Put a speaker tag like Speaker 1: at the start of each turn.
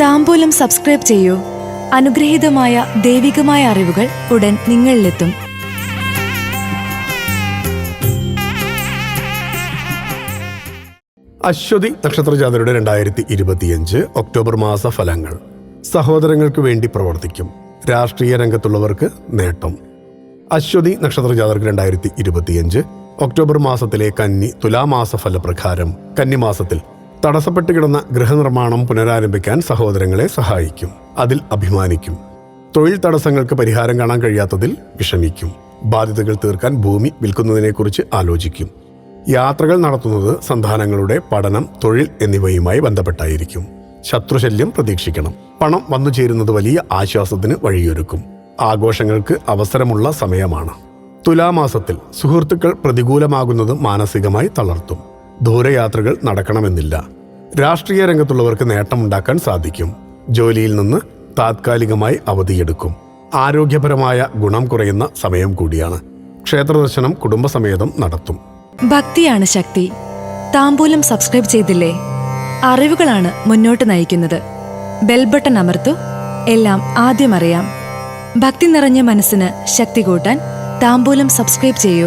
Speaker 1: താമ്പൂലം subscribe ചെയ്യൂ. അനുഗ്രഹീതമായ ദൈവികമായ അറിവുകൾ ഉടൻ നിങ്ങളിലെത്തും.
Speaker 2: അശ്വതി നക്ഷത്രജാതരുടെ രണ്ടായിരത്തി ഇരുപത്തിയഞ്ച് ഒക്ടോബർ മാസ ഫലങ്ങൾ. സഹോദരങ്ങൾക്ക് വേണ്ടി പ്രവർത്തിക്കും. രാഷ്ട്രീയ രംഗത്തുള്ളവർക്ക് നേട്ടം. അശ്വതി നക്ഷത്രജാതർക്ക് രണ്ടായിരത്തി ഇരുപത്തിയഞ്ച് ഒക്ടോബർ മാസത്തിലെ കന്നി തുലാമാസ ഫലപ്രകാരം കന്നിമാസത്തിൽ തടസ്സപ്പെട്ട് കിടന്ന ഗൃഹനിർമ്മാണം പുനരാരംഭിക്കാൻ സഹോദരങ്ങളെ സഹായിക്കും. അതിൽ അഭിമാനിക്കും. തൊഴിൽ തടസ്സങ്ങൾക്ക് പരിഹാരം കാണാൻ കഴിയാത്തതിൽ വിഷമിക്കും. ബാധ്യതകൾ തീർക്കാൻ ഭൂമി വിൽക്കുന്നതിനെക്കുറിച്ച് ആലോചിക്കും. യാത്രകൾ നടത്തുന്നത് സന്താനങ്ങളുടെ പഠനം തൊഴിൽ എന്നിവയുമായി ബന്ധപ്പെട്ടായിരിക്കും. ശത്രുശല്യം പ്രതീക്ഷിക്കണം. പണം വന്നു ചേരുന്നത് വലിയ ആശ്വാസത്തിന് വഴിയൊരുക്കും. ആഘോഷങ്ങൾക്ക് അവസരമുള്ള സമയമാണ്. തുലാമാസത്തിൽ സുഹൃത്തുക്കൾ പ്രതികൂലമാകുന്നത് മാനസികമായി തളർത്തും. ദൂരയാത്രകൾ നടക്കണമെന്നില്ല. രാഷ്ട്രീയ രംഗത്തുള്ളവർക്ക് നേട്ടമുണ്ടാക്കാൻ സാധിക്കും. ജോലിയിൽ നിന്ന് താത്കാലികമായി അവധിയെടുക്കും. ആരോഗ്യപരമായ ഗുണം കുറയുന്ന സമയം കൂടിയാണ്. ക്ഷേത്രദർശനം കുടുംബസമേതം നടത്തും.
Speaker 1: ഭക്തിയാണ് ശക്തി. താമ്പൂലം സബ്സ്ക്രൈബ് ചെയ്തില്ലേ? അറിവുകളാണ് മുന്നോട്ട് നയിക്കുന്നത്. ബെൽബട്ടൺ അമർത്തു. എല്ലാം ആദ്യം അറിയാം. ഭക്തി നിറഞ്ഞ മനസ്സിന് ശക്തി കൂട്ടാൻ താമ്പൂലം സബ്സ്ക്രൈബ് ചെയ്യൂ.